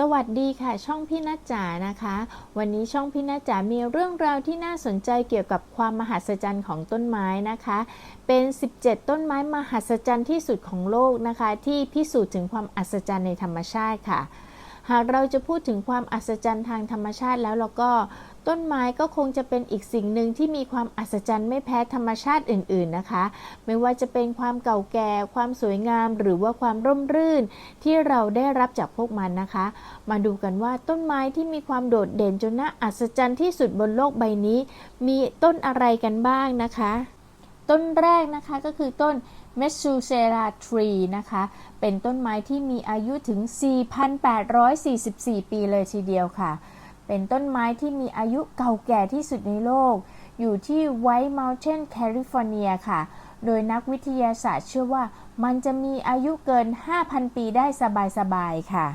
สวัสดีค่ะ ช่องพี่นัจจานะคะ วันนี้ช่องพี่นัจจามีเรื่องราวที่น่าสนใจเกี่ยวกับความมหัศจรรย์ของต้นไม้นะคะ เป็น 17 ต้นไม้มหัศจรรย์ที่สุดของโลกนะคะ ที่พิสูจน์ถึงความอัศจรรย์ในธรรมชาติค่ะ หากเราจะพูดถึงความอัศจรรย์ทางธรรมชาติแล้วเราก็ ต้นไม้ก็คงจะเป็นอีกสิ่งหนึ่งที่มีความอัศจรรย์ไม่แพ้ธรรมชาติอื่น ๆนะคะ ไม่ว่าจะเป็นความเก่าแก่ ความสวยงาม หรือว่าความร่มรื่น ที่เราได้รับจากพวกมันนะคะ มาดูกันว่าต้นไม้ที่มีความโดดเด่นจนน่าอัศจรรย์ที่สุดบนโลกใบนี้ มีต้นอะไรกันบ้างนะคะ ต้นแรกนะคะก็คือต้น m e s u s e r a tree นะคะ เป็นต้นไม้ที่มีอายุถึง 4,844 ปีเลยทีเดียวค่ะ เป็นต้นไม้ที่มีอายุเก่าแก่ที่สุดในโลก อยู่ที่ White Mountain California ค่ะ โดยนักวิทยาศาสตร์เชื่อว่ามันจะมีอายุเกิน 5,000 ปีได้สบายๆค่ะ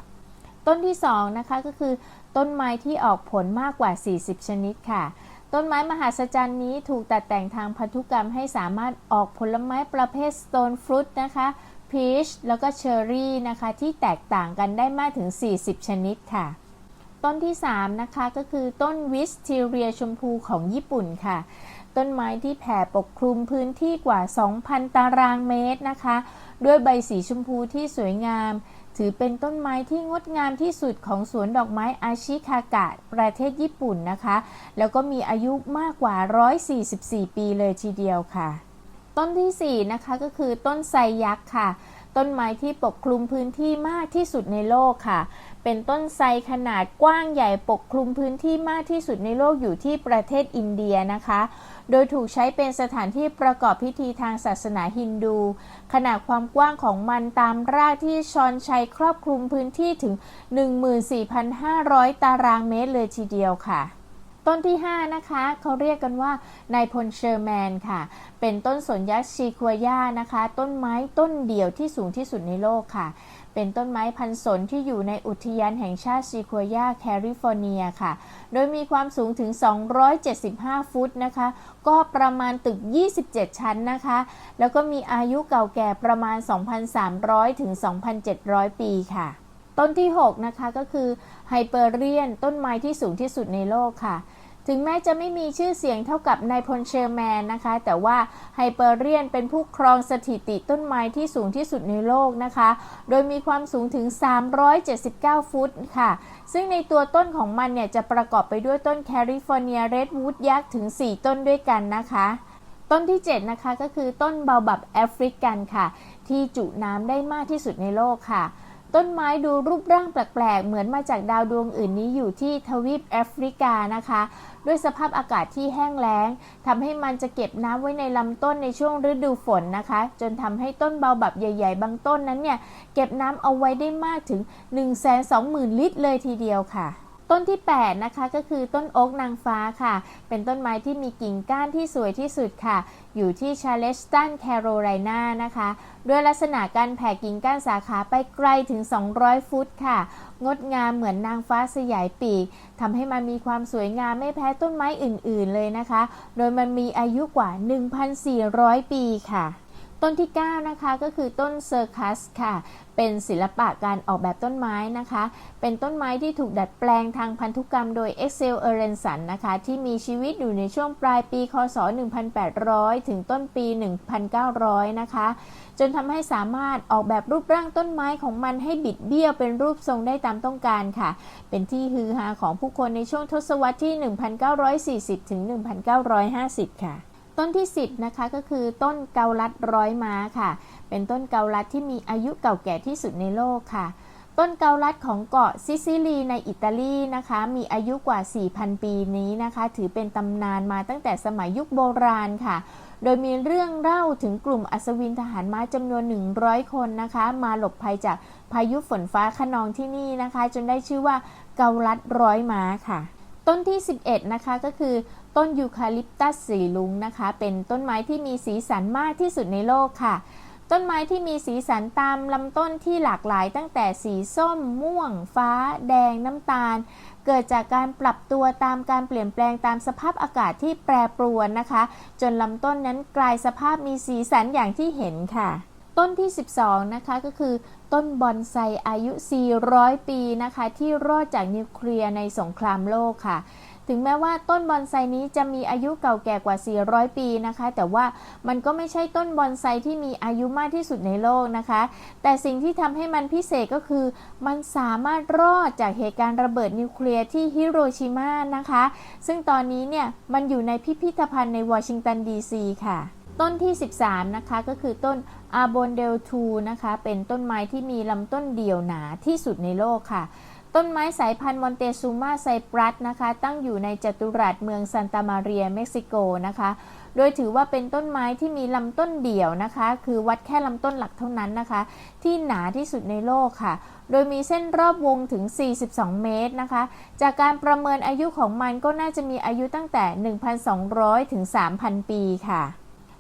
ต้นที่ 2 นะคะก็คือต้นไม้ที่ออกผลมากกว่า 40 ชนิดค่ะ ต้นไม้มหัศจรรย์นี้ถูกตัดแต่งทางพันธุกรรมให้สามารถออกผลไม้ประเภท stone fruit นะคะ peach แล้วก็ cherry นะคะ ที่แตกต่างกันได้มากถึง 40 ชนิดค่ะ ต้นที่ 3 นะคะ ก็คือต้นวิสทีเรียชมพูของญี่ปุ่นค่ะ ต้นไม้ที่แผ่ปกคลุมพื้นที่กว่า 2,000 ตารางเมตรนะคะ ด้วยใบสีชมพูที่สวยงาม ถือเป็นต้นไม้ที่งดงามที่สุดของสวนดอกไม้อาชิคากะ ประเทศญี่ปุ่นนะคะ แล้วก็มีอายุมากกว่า 144 ปีเลยทีเดียวค่ะ ต้นที่ 4 นะคะก็คือต้นไซยักษ์ค่ะ ต้นไม้ที่ปกคลุมพื้นที่มากที่สุดในโลกค่ะ เป็นต้นไทรขนาดกว้างใหญ่ปกคลุมพื้นที่มากที่สุดในโลกอยู่ที่ประเทศอินเดียนะคะ โดยถูกใช้เป็นสถานที่ประกอบพิธีทางศาสนาฮินดู ขนาดความกว้างของมันตามรากที่ชอนชัยครอบคลุมพื้นที่ถึง 14,500 ตารางเมตรเลยทีเดียวค่ะ ต้นที่ 5 นะคะเขาเรียกกันว่านายพลเชอร์แมนค่ะ เป็นต้นสนยักษ์ชีควย่านะคะ ต้นไม้ต้นเดียวที่สูงที่สุดในโลกค่ะ เป็นต้นไม้พันธุ์สนที่อยู่ในอุทยานแห่งชาติซีควย่าแคลิฟอร์เนียค่ะ โดยมีความสูงถึง 275 ฟุตนะคะ ก็ประมาณตึก 27 ชั้นนะคะ แล้วก็มีอายุเก่าแก่ประมาณ 2,300 ถึง 2,700 ปีค่ะต้นที่ 6 นะคะ ก็คือไฮเปอร์เรียนต้นไม้ที่สูงที่สุดในโลกค่ะ ถึงแม้จะไม่มีชื่อเสียงเท่ากับนายพลเชอร์แมนนะคะ แต่ว่าไฮเปอร์เรียนเป็นผู้ครองสถิติต้นไม้ที่สูงที่สุดในโลกนะคะ โดยมีความสูงถึง 379 ฟุตค่ะ ซึ่งในตัวต้นของมันเนี่ยจะประกอบไปด้วยต้นแคลิฟอร์เนียเรดวูดยักษ์ถึง 4 ต้นด้วยกันนะคะ ต้นที่ 7 นะคะก็คือต้นเบาบับแอฟริกันค่ะ ที่จุน้ำได้มากที่สุดในโลกค่ะ ต้นไม้ดูรูปร่างแปลกๆ เหมือนมาจากดาวดวงอื่นนี้อยู่ที่ทวีปแอฟริกานะคะ ด้วยสภาพอากาศที่แห้งแล้งทำให้มันจะเก็บน้ำไว้ในลำต้นในช่วงฤดูฝนนะคะ จนทำให้ต้นเบาบับใหญ่ ๆ บางต้นนั้นเนี่ย เก็บน้ำเอาไว้ได้มากถึง 120,000 ลิตรเลยทีเดียวค่ะ ต้นที่ 8 นะคะก็คือต้นโอ๊กนางฟ้าค่ะ เป็นต้นไม้ที่มีกิ่งก้านที่สวยที่สุดค่ะ อยู่ที่ชาเลสตันแคโรไลนานะคะ ด้วยลักษณะการแผ่กิ่งก้านสาขาไปไกลถึง 200 ฟุตค่ะ งดงามเหมือนนางฟ้าสยายปีกทำให้มันมีความสวยงามไม่แพ้ต้นไม้อื่นๆเลยนะคะ โดยมันมีอายุกว่า 1,400 ปีค่ะ ต้นที่ 9 นะคะก็คือต้นเซอร์คัสค่ะ เป็นศิลปะการออกแบบต้นไม้นะคะ เป็นต้นไม้ที่ถูกดัดแปลงทางพันธุกรรมโดยเอ็กเซลเอเรนสันนะคะ ที่มีชีวิตอยู่ในช่วงปลายปี คศ 1800 ถึงต้นปี 1900 นะคะ จนทำให้สามารถออกแบบรูปร่างต้นไม้ของมันให้บิดเบี้ยวเป็นรูปทรงได้ตามต้องการค่ะ เป็นที่ฮือฮาของผู้คนในช่วงทศวรรษที่ 1940 ถึง 1950 ค่ะ ต้นที่ 10 นะคะก็คือต้นเกาลัดร้อยม้าค่ะ เป็นต้นเกาลัดที่มีอายุเก่าแก่ที่สุดในโลกค่ะ ต้นเกาลัดของเกาะซิซิลีในอิตาลีนะคะ มีอายุกว่า 4,000 ปีนี้นะคะ ถือเป็นตำนานมาตั้งแต่สมัยยุคโบราณค่ะ โดยมีเรื่องเล่าถึงกลุ่มอัศวินทหารม้าจำนวน 100 คนนะคะ มาหลบภัยจากพายุฝนฟ้าคะนองที่นี่นะคะ จนได้ชื่อว่าเกาลัดร้อยม้าค่ะ ต้นที่ 11 นะคะก็คือต้นยูคาลิปตัสสีลุงนะคะ เป็นต้นไม้ที่มีสีสันมากที่สุดในโลกค่ะ ต้นไม้ที่มีสีสันตามลำต้นที่หลากหลายตั้งแต่สีส้ม ม่วง ฟ้า แดง น้ำตาล เกิดจากการปรับตัวตามการเปลี่ยนแปลงตามสภาพอากาศที่แปรปรวนนะคะ จนลำต้นนั้นกลายสภาพมีสีสันอย่างที่เห็นค่ะ ต้นที่ 12 นะคะก็คือต้นบอนไซอายุ 400 ปีนะคะที่รอดจากนิวเคลียร์ในสงครามโลกค่ะ ถึงแม้ว่าต้นบอนไซนี้จะมีอายุเก่าแก่กว่า 400 ปีนะคะ แต่ว่ามันก็ไม่ใช่ต้นบอนไซที่มีอายุมากที่สุดในโลกนะคะ แต่สิ่งที่ทำให้มันพิเศษก็คือ มันสามารถรอดจากเหตุการณ์ระเบิดนิวเคลียร์ที่ฮิโรชิมานะคะ ซึ่งตอนนี้เนี่ยมันอยู่ในพิพิธภัณฑ์ในวอชิงตันดีซีค่ะ ต้นที่ 13 นะคะ ก็คือต้นอาโบนเดลทูนะคะ เป็นต้นไม้ที่มีลำต้นเดี่ยวหนาที่สุดในโลกค่ะ ต้นไม้สายพันธุ์มอนเตซูมาไซปรัสนะคะ ตั้งอยู่ในจัตุรัสเมืองซันตามาเรีย เม็กซิโกนะคะ โดยถือว่าเป็นต้นไม้ที่มีลำต้นเดี่ยวนะคะ คือวัดแค่ลำต้นหลักเท่านั้นนะคะ ที่หนาที่สุดในโลกค่ะโดยมีเส้นรอบวงถึง 42 เมตรนะคะ จากการประเมินอายุของมันก็น่าจะมีอายุตั้งแต่ 1,200 ถึง 3,000 ปีค่ะ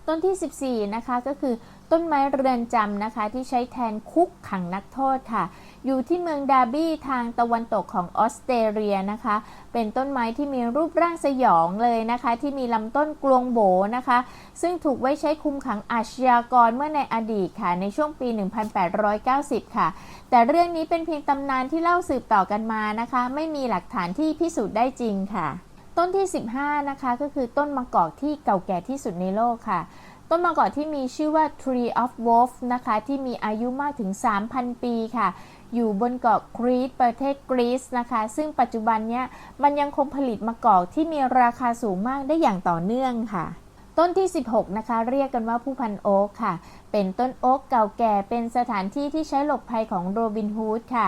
ต้นที่ 14 นะคะก็คือต้นไม้เรือนจำนะคะ ที่ใช้แทนคุกขังนักโทษค่ะ อยู่ที่เมืองดาร์บี้ทางตะวันตกของออสเตรเลียนะคะ เป็นต้นไม้ที่มีรูปร่างสยองเลยนะคะ ที่มีลำต้นกลวงโบนะคะ ซึ่งถูกไว้ใช้คุมขังอาชญากรเมื่อในอดีตค่ะ ในช่วงปี 1890 ค่ะ แต่เรื่องนี้เป็นเพียงตำนานที่เล่าสืบต่อกันมานะคะ ไม่มีหลักฐานที่พิสูจน์ได้จริงค่ะ ต้นที่ 15 นะคะก็คือต้นมะกอกที่เก่าแก่ที่สุดในโลกค่ะ ต้นมะกอกที่มีชื่อว่า Tree of Wolf นะคะ ที่มีอายุมากถึง 3,000 ปีค่ะ อยู่บนเกาะครีตประเทศกรีซนะคะ ซึ่งปัจจุบันเนี้ยมันยังคงผลิตมะกอกที่มีราคาสูงมากได้อย่างต่อเนื่องค่ะต้นที่ 16 นะคะ เรียกกันว่าผู้พันโอ๊กค่ะ เป็นต้นโอ๊กเก่าแก่เป็นสถานที่ที่ใช้หลบภัยของโรบินฮูดค่ะ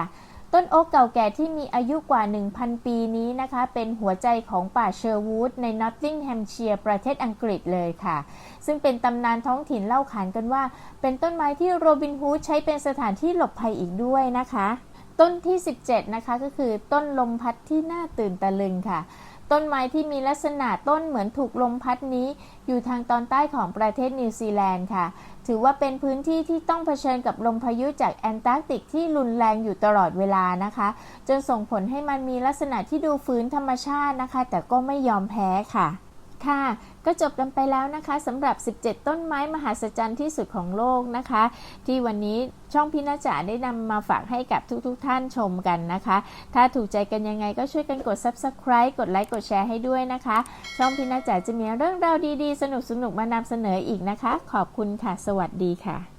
ต้นโอ๊กเก่าแก่ที่มีอายุกว่า 1,000 ปีนี้นะคะ เป็นหัวใจของป่าเชอร์วูดในนอตติงแฮมเชียร์ประเทศอังกฤษเลยค่ะ ซึ่งเป็นตำนานท้องถิ่นเล่าขานกันว่า เป็นต้นไม้ที่โรบินฮูดใช้เป็นสถานที่หลบภัยอีกด้วยนะคะ ต้นที่ 17 นะคะก็คือต้นลมพัดที่น่าตื่นตะลึงค่ะ ต้นไม้ที่มีลักษณะต้นเหมือนถูกลมพัดนี้ อยู่ทางตอนใต้ของประเทศนิวซีแลนด์ค่ะ ถือว่าเป็นพื้นที่ที่ต้องเผชิญกับลมพายุจากแอนตาร์กติกที่รุนแรงอยู่ตลอดเวลานะคะ จนส่งผลให้มันมีลักษณะที่ดูฟื้นธรรมชาตินะคะ แต่ก็ไม่ยอมแพ้ค่ะ ค่ะ ก็จบกันไปแล้วนะคะสำหรับ 17 ต้นไม้มหัศจรรย์ที่สุดของโลกนะคะ ที่วันนี้ช่องพินาจ๋าได้นำมาฝากให้กับทุกๆทท่านชมกันนะคะ ถ้าถูกใจกันยังไงก็ช่วยกันกด subscribe กดไลค์กดแชร์ให้ด้วยนะคะ ช่องพินาจ๋าจะมีเรื่องราวดีๆ สนุกๆมานำเสนออีกนะคะ ขอบคุณค่ะ สวัสดีค่ะ